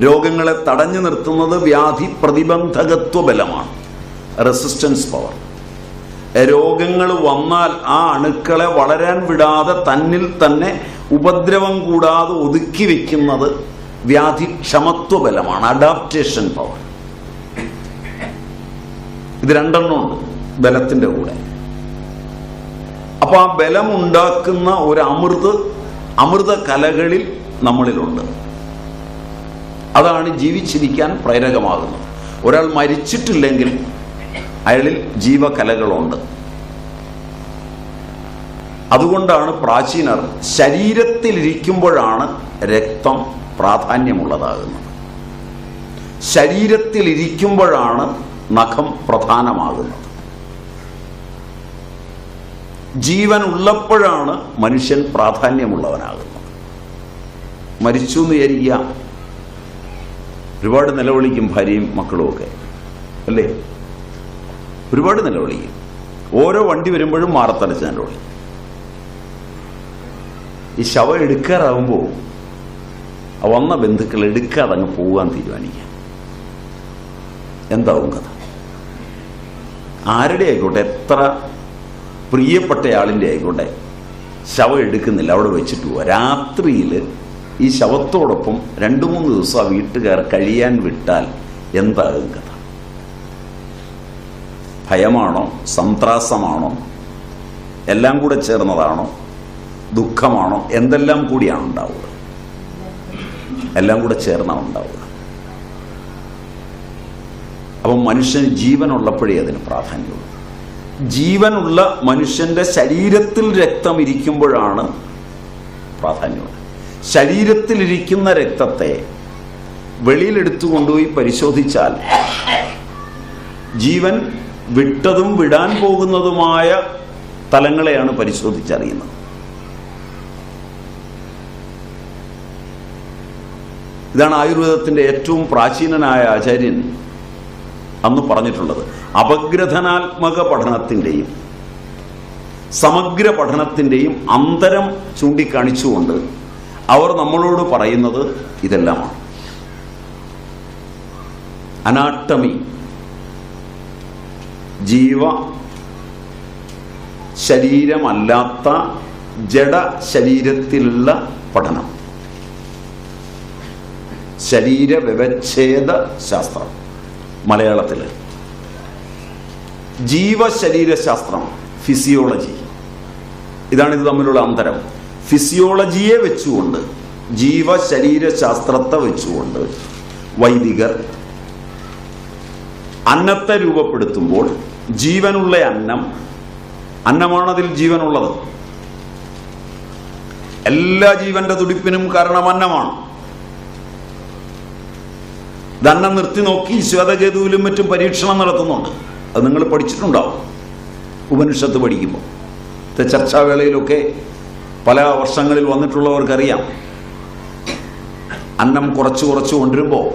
രോഗങ്ങളെ തടഞ്ഞു നിർത്തുന്നത് വ്യാധി പ്രതിബന്ധകത്വ ബലമാണ് റെസിസ്റ്റൻസ് പവർ രോഗങ്ങൾ വന്നാൽ ആ അണുക്കളെ വളരാൻ വിടാതെ തന്നിൽ തന്നെ ഉപദ്രവം കൂടാതെ ഒതുക്കി വെക്കുന്നത് വ്യാധി ക്ഷമത്വ ബലമാണ് അഡാപ്റ്റേഷൻ പവർ ഇത് രണ്ടെണ്ണമുണ്ട് ബലത്തിന്റെ കൂടെ. അപ്പൊ ആ ബലമുണ്ടാക്കുന്ന ഒരു അമൃത് അമൃത കലകളിൽ നമ്മളിലുണ്ട്. അതാണ് ജീവിച്ചിരിക്കാൻ പ്രേരകമാകുന്നത്. ഒരാൾ മരിച്ചിട്ടില്ലെങ്കിൽ അയാളിൽ ജീവകലകളുണ്ട്. അതുകൊണ്ടാണ് പ്രാചീനർ ശരീരത്തിലിരിക്കുമ്പോഴാണ് രക്തം പ്രാധാന്യമുള്ളതാകുന്നത്. ശരീരത്തിലിരിക്കുമ്പോഴാണ് നഖം പ്രധാനമാകുന്നത്. ജീവൻ ഉള്ളപ്പോഴാണ് മനുഷ്യൻ പ്രാധാന്യമുള്ളവനാകുന്നത്. മരിച്ചു എന്ന് വിചാരിക്കുക ഒരുപാട് നിലവിളിക്കും ഭാര്യയും മക്കളും ഒക്കെ. അല്ലേ? ഒരുപാട് നിലവിളിക്കും. ഓരോ വണ്ടി വരുമ്പോഴും മാറത്തടച്ച് നിലവിളി ഈ ശവം എടുക്കാറാവുമ്പോൾ വന്ന ബന്ധുക്കൾ എടുക്കാതെ അങ്ങ് പോകാൻ തീരുമാനിക്കാം. എന്താവും കഥ? ആരുടെ ആയിക്കോട്ടെ? എത്ര പ്രിയപ്പെട്ടയാളിന്റെ ആയിക്കോട്ടെ? ശവം എടുക്കുന്നില്ല അവിടെ വെച്ചിട്ട് പോവുക രാത്രിയിൽ ഈ ശവത്തോടൊപ്പം രണ്ടു മൂന്ന് ദിവസം ആ വീട്ടുകാർ കഴിയാൻ വിട്ടാൽ എന്താകും കഥ? ഭയമാണോ? സന്ത്രാസമാണോ? എല്ലാം കൂടെ ചേർന്നതാണോ? ദുഃഖമാണോ? എന്തെല്ലാം കൂടിയാണ് ഉണ്ടാവുക? എല്ലാം കൂടെ ചേർന്നാണ് ഉണ്ടാവുക. അപ്പം മനുഷ്യൻ ജീവനുള്ളപ്പോഴേ അതിന് പ്രാധാന്യമുള്ളൂ. ജീവനുള്ള മനുഷ്യന്റെ ശരീരത്തിൽ രക്തം ഇരിക്കുമ്പോഴാണ് പ്രാധാന്യമുള്ളത്. ശരീരത്തിലിരിക്കുന്ന രക്തത്തെ വെളിയിലെടുത്തു കൊണ്ടുപോയി പരിശോധിച്ചാൽ ജീവൻ വിട്ടതും വിടാൻ പോകുന്നതുമായ തലങ്ങളെയാണ് പരിശോധിച്ചറിയുന്നത്. ഇതാണ് ആയുർവേദത്തിന്റെ ഏറ്റവും പ്രാചീനനായ ആചാര്യൻ അന്ന് പറഞ്ഞിട്ടുള്ളത്. അപഗ്രഥനാത്മക പഠനത്തിന്റെയും സമഗ്ര പഠനത്തിന്റെയും അന്തരം ചൂണ്ടിക്കാണിച്ചുകൊണ്ട് അവർ നമ്മളോട് പറയുന്നത് ഇതെല്ലാമാണ്. അനാട്ടമി ജീവ ശരീരമല്ലാത്ത ജഡ ശരീരത്തിലുള്ള പഠനം. ശരീര വ്യവച്ഛേദ ശാസ്ത്രം മലയാളത്തിൽ ജീവശരീരശാസ്ത്രം ഫിസിയോളജി ഇതാണ് ഇത് തമ്മിലുള്ള അന്തരം. ഫിസിയോളജിയെ വെച്ചുകൊണ്ട് ജീവശരീരശാസ്ത്രത്തെ വെച്ചുകൊണ്ട് വൈദികർ അന്നത്തെ രൂപപ്പെടുത്തുമ്പോൾ ജീവനുള്ള അന്നം അന്നമാണ് അതിൽ ജീവനുള്ളത്. എല്ലാ ജീവന്റെ തുടിപ്പിനും കാരണം അന്നമാണ്. ദണ്ണം നിർത്തി നോക്കി ശ്വേതകേതുവിലും മറ്റും പരീക്ഷണം നടത്തുന്നുണ്ട്. അത് നിങ്ങൾ പഠിച്ചിട്ടുണ്ടാവും. ഉപനിഷത്ത് പഠിക്കുമ്പോൾ. ചർച്ചാവേളയിലൊക്കെ പല വർഷങ്ങളിൽ വന്നിട്ടുള്ളവർക്കറിയാം. അന്നം കുറച്ച് കുറച്ച് കൊണ്ടുവരുമ്പോൾ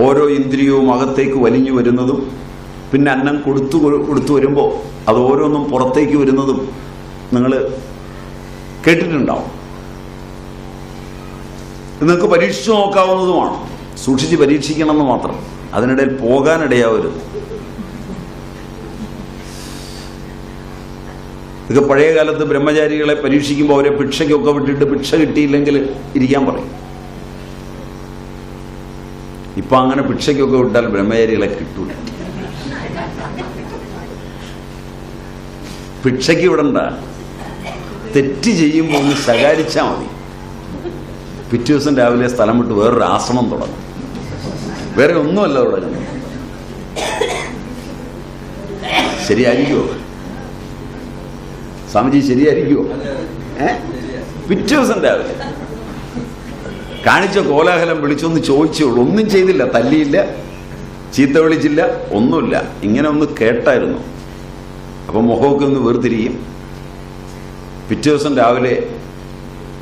ഓരോ ഇന്ദ്രിയവും അകത്തേക്ക് വലിഞ്ഞു വരുന്നതും പിന്നെ അന്നം കൊടുത്തു കൊടുത്തു വരുമ്പോൾ അത് ഓരോന്നും പുറത്തേക്ക് വരുന്നതും നിങ്ങൾ കേട്ടിട്ടുണ്ടാവും. നിങ്ങൾക്ക് പരീക്ഷിച്ചു നോക്കാവുന്നതുമാണ്. സൂക്ഷിച്ച് പരീക്ഷിക്കണമെന്ന് മാത്രം. അതിനിടയിൽ പോകാനിടയാവരുത്. ഇതൊക്കെ പഴയ കാലത്ത് ബ്രഹ്മചാരികളെ പരീക്ഷിക്കുമ്പോൾ അവരെ ഭിക്ഷയ്ക്കൊക്കെ വിട്ടിട്ട് ഭിക്ഷ കിട്ടിയില്ലെങ്കിൽ ഇരിക്കാൻ പറയും. ഇപ്പൊ അങ്ങനെ ഭിക്ഷയ്ക്കൊക്കെ വിട്ടാൽ ബ്രഹ്മചാരികളെ കിട്ടൂല. ഭിക്ഷയ്ക്ക് വിടണ്ട. തെറ്റ് ചെയ്യുമ്പോൾ ഒന്ന് ശകാരിച്ചാൽ മതി. പിറ്റേ ദിവസം രാവിലെ സ്ഥലം വിട്ട് വേറൊരു ആശ്രമം തുടങ്ങും. വേറെ ഒന്നുമല്ല തുടങ്ങുന്നത് ശരിയായിരിക്കുമോ സ്വാമിജി ശരിയായിരിക്കുമോ ഏ? പിറ്റേ ദിവസം രാവിലെ കാണിച്ച കോലാഹലം വിളിച്ചൊന്ന് ചോദിച്ചേ ഉള്ളൂ ഒന്നും ചെയ്തില്ല. തല്ലിയില്ല. ചീത്ത വിളിച്ചില്ല ഒന്നുമില്ല. ഇങ്ങനെ ഒന്ന് കേട്ടായിരുന്നു. അപ്പം മുഖമൊക്കെ ഒന്ന് വേർതിരിയും. പിറ്റേ ദിവസം രാവിലെ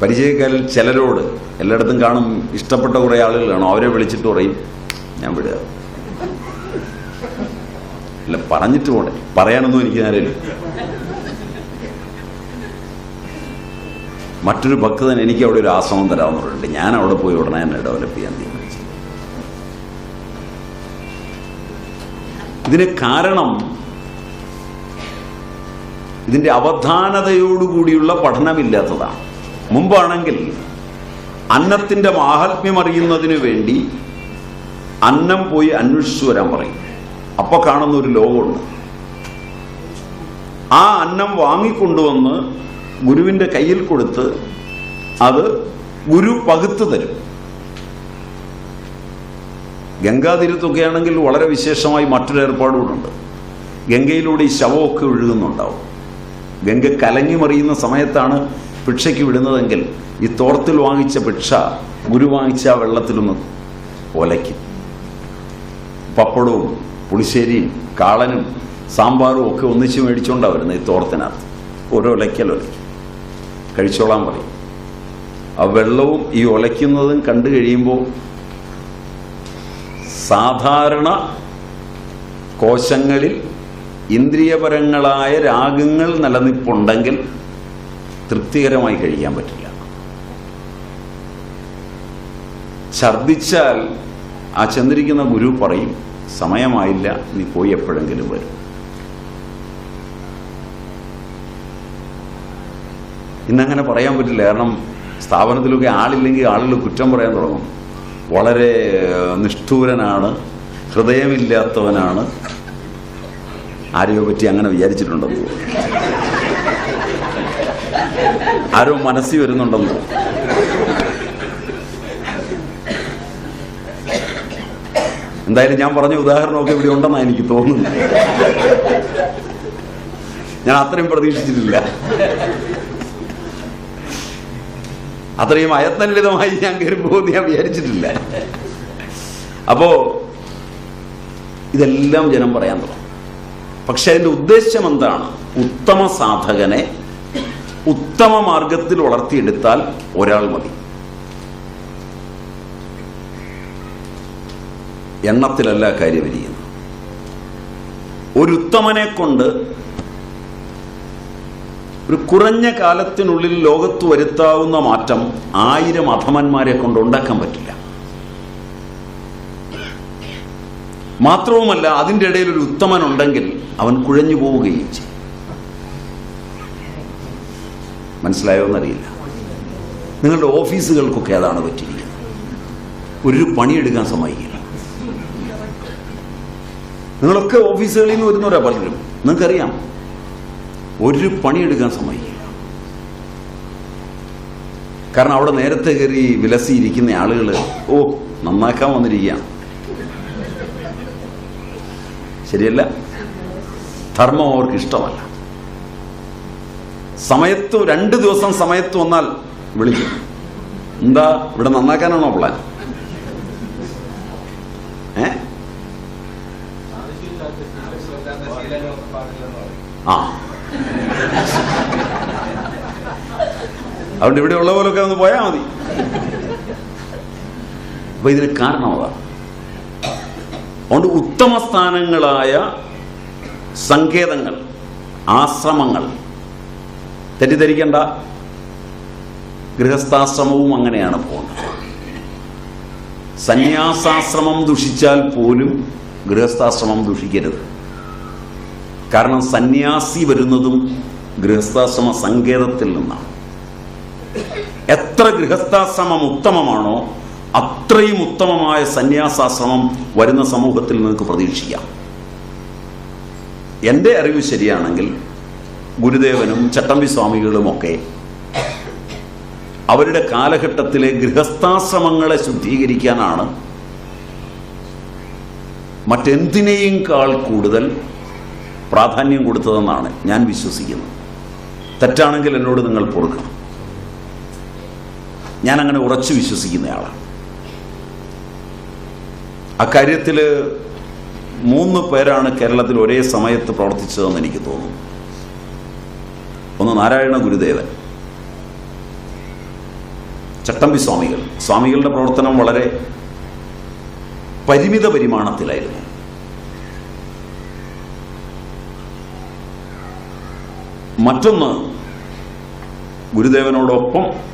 പരിചയക്കാരിൽ ചിലരോട് എല്ലായിടത്തും കാണും ഇഷ്ടപ്പെട്ട കുറേ ആളുകൾ കാണും അവരെ വിളിച്ചിട്ട് പറയും ഞാൻ വിടുക. അല്ല പറഞ്ഞിട്ട് പോട്ടെ പറയാനൊന്നും എനിക്ക് നേരമില്ല. മറ്റൊരു ഭക്തൻ എനിക്ക് അവിടെ ഒരു ആശ്രമം തരാമെന്ന് ഞാൻ അവിടെ പോയി ഉടനെ തന്നെ ഡെവലപ്പ് ചെയ്യാൻ തീരുമാനിച്ചു. ഇതിന് കാരണം ഇതിന്റെ അവധാനതയോടുകൂടിയുള്ള പഠനമില്ലാത്തതാണ്. മുമ്പാണെങ്കിൽ അന്നത്തിന്റെ മാഹാത്മ്യം അറിയുന്നതിന് വേണ്ടി അന്നം പോയി അന്വേഷിച്ചു വരാൻ പറയും. അപ്പോൾ കാണുന്ന ഒരു ലോകമുണ്ട്. ആ അന്നം വാങ്ങിക്കൊണ്ടുവന്ന് ഗുരുവിന്റെ കയ്യിൽ കൊടുത്ത് അത് ഗുരു പകുത്തു തരും. ഗംഗാതീരത്തൊക്കെ ആണെങ്കിൽ വളരെ വിശേഷമായി മറ്റൊരു ഏർപ്പാടുകളുണ്ട്. ഗംഗയിലൂടെ ഈ ശവമൊക്കെ ഒഴുകുന്നുണ്ടാവും. ഗംഗ കലങ്ങി മറിയുന്ന സമയത്താണ് ഭിക്ഷയ്ക്ക് വിടുന്നതെങ്കിൽ ഈ തോർത്തിൽ വാങ്ങിച്ച ഭിക്ഷ ഗുരു വാങ്ങിച്ച ആ വെള്ളത്തിലൊന്ന് ഒലയ്ക്കും. പപ്പടവും പുളിശ്ശേരിയും കാളനും സാമ്പാറും ഒക്കെ ഒന്നിച്ച് മേടിച്ചുകൊണ്ടാണ് വരുന്നത് ഈ തോർത്തിനകത്ത്. ഓരോ ഒലയ്ക്കൽ ഒലയ്ക്കും. കഴിച്ചോളാൻ പറയും. ആ വെള്ളവും ഈ ഒലയ്ക്കുന്നതും കണ്ടു കഴിയുമ്പോൾ സാധാരണ കോശങ്ങളിൽ ഇന്ദ്രിയപരങ്ങളായ രാഗങ്ങൾ നിലനിൽപ്പുണ്ടെങ്കിൽ തൃപ്തികരമായി കഴിക്കാൻ പറ്റില്ല. ഛർദിച്ചാൽ ആ ചെന്നിരിക്കുന്ന ഗുരു പറയും സമയമായില്ല നീ പോയി എപ്പോഴെങ്കിലും വരും. ഇന്നങ്ങനെ പറയാൻ പറ്റില്ല. കാരണം സ്ഥാപനത്തിലൊക്കെ ആളില്ലെങ്കിൽ ആളുകൾ കുറ്റം പറയാൻ തുടങ്ങും. വളരെ നിഷ്ഠൂരനാണ് ഹൃദയമില്ലാത്തവനാണ്. ആരെയോ പറ്റി അങ്ങനെ വിചാരിച്ചിട്ടുണ്ടെന്ന്. ആരോ മനസ്സിൽ വരുന്നുണ്ടെന്ന് എന്തായാലും ഞാൻ പറഞ്ഞ ഉദാഹരണമൊക്കെ ഇവിടെ ഉണ്ടെന്നാണ് എനിക്ക് തോന്നുന്നത്. ഞാൻ അത്രയും പ്രതീക്ഷിച്ചിട്ടില്ല. അത്രയും അയത്നലിതമായി ഞാൻ കയറി പോകുമെന്ന് ഞാൻ വിചാരിച്ചിട്ടില്ല. അപ്പോ ഇതെല്ലാം ജനം പറയാൻ തുടങ്ങും. പക്ഷെ അതിന്റെ ഉദ്ദേശം എന്താണ്? ഉത്തമ സാധകനെ ഉത്തമ മാർഗത്തിൽ വളർത്തിയെടുത്താൽ ഒരാൾ മതി. എണ്ണത്തിലല്ല കാര്യം ഇരിക്കുന്നത് ഒരു ഉത്തമനെ കൊണ്ട് ഒരു കുറഞ്ഞ കാലത്തിനുള്ളിൽ ലോകത്ത് വരുത്താവുന്ന മാറ്റം ആയിരം അധമന്മാരെ കൊണ്ട് ഉണ്ടാക്കാൻ പറ്റില്ല. മാത്രവുമല്ല അതിന്റെ ഇടയിൽ ഒരു ഉത്തമൻ ഉണ്ടെങ്കിൽ അവൻ കുഴഞ്ഞു പോവുകയും ചെയ്യും. മനസ്സിലായോ എന്നറിയില്ല. നിങ്ങളുടെ ഓഫീസുകൾക്കൊക്കെ അതാണ് പറ്റിയിരിക്കുന്നത്. ഒരു പണിയെടുക്കാൻ സമ്മതിക്കില്ല. നിങ്ങളൊക്കെ ഓഫീസുകളിൽ നിന്ന് വരുന്നവരാ പലരും നിങ്ങൾക്കറിയാം. ഒരു പണിയെടുക്കാൻ സമ്മതിക്കില്ല. കാരണം അവിടെ നേരത്തെ കയറി വിലസിയിരിക്കുന്ന ആളുകൾ ഓ നന്നാക്കാൻ വന്നിരിക്കുകയാണ്. ശരിയല്ല? ധർമ്മം അവർക്ക് ഇഷ്ടമല്ല. സമയത്ത് രണ്ട് ദിവസം സമയത്ത് വന്നാൽ വിളിക്കും. എന്താ ഇവിടെ നന്നാക്കാനാണോ പ്ലാൻ ഏ ആ അതുകൊണ്ട് ഇവിടെ ഉള്ള പോലൊക്കെ ഒന്ന് പോയാൽ മതി. അപ്പൊ ഇതിന് കാരണം അതാണ് അതുകൊണ്ട് ഉത്തമ സ്ഥാനങ്ങളായ സങ്കേതങ്ങൾ ആശ്രമങ്ങൾ തെറ്റിദ്ധരിക്കേണ്ട. ഗൃഹസ്ഥാശ്രമവും അങ്ങനെയാണ് പോകുന്നത് സന്യാസാശ്രമം ദുഷിച്ചാൽ പോലും ഗൃഹസ്ഥാശ്രമം ദുഷിക്കരുത്. കാരണം സന്യാസി വരുന്നതും ഗൃഹസ്ഥാശ്രമ സങ്കേതത്തിൽ നിന്നാണ്. എത്ര ഗൃഹസ്ഥാശ്രമം ഉത്തമമാണോ അത്രയും ഉത്തമമായ സന്യാസാശ്രമം വരുന്ന സമൂഹത്തിൽ നിങ്ങൾക്ക് പ്രതീക്ഷിക്കാം. എന്റെ അറിവ് ശരിയാണെങ്കിൽ ഗുരുദേവനും ചട്ടമ്പി സ്വാമികളുമൊക്കെ അവരുടെ കാലഘട്ടത്തിലെ ഗൃഹസ്ഥാശ്രമങ്ങളെ ശുദ്ധീകരിക്കാനാണ് മറ്റെന്തിനേയും കാൾ കൂടുതൽ പ്രാധാന്യം കൊടുത്തതെന്നാണ് ഞാൻ വിശ്വസിക്കുന്നത്. തെറ്റാണെങ്കിൽ എന്നോട് നിങ്ങൾ പൊറുക്കണം. ഞാൻ അങ്ങനെ ഉറച്ചു വിശ്വസിക്കുന്നയാളാണ് അക്കാര്യത്തിൽ മൂന്ന് പേരാണ് കേരളത്തിൽ ഒരേ സമയത്ത് പ്രവർത്തിച്ചതെന്ന് എനിക്ക് തോന്നുന്നു. ഒന്ന് നാരായണ ഗുരുദേവൻ ചട്ടമ്പി സ്വാമികൾ. സ്വാമികളുടെ പ്രവർത്തനം വളരെ പരിമിത പരിമാണത്തിലായിരുന്നു. മറ്റൊന്ന് ഗുരുദേവനോടൊപ്പം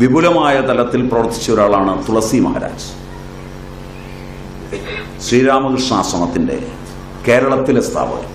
വിപുലമായ തലത്തിൽ പ്രവർത്തിച്ച ഒരാളാണ് തുളസി മഹാരാജ്. ശ്രീരാമകൃഷ്ണാശ്രമത്തിന്റെ കേരളത്തിലെ സ്ഥാപകൻ.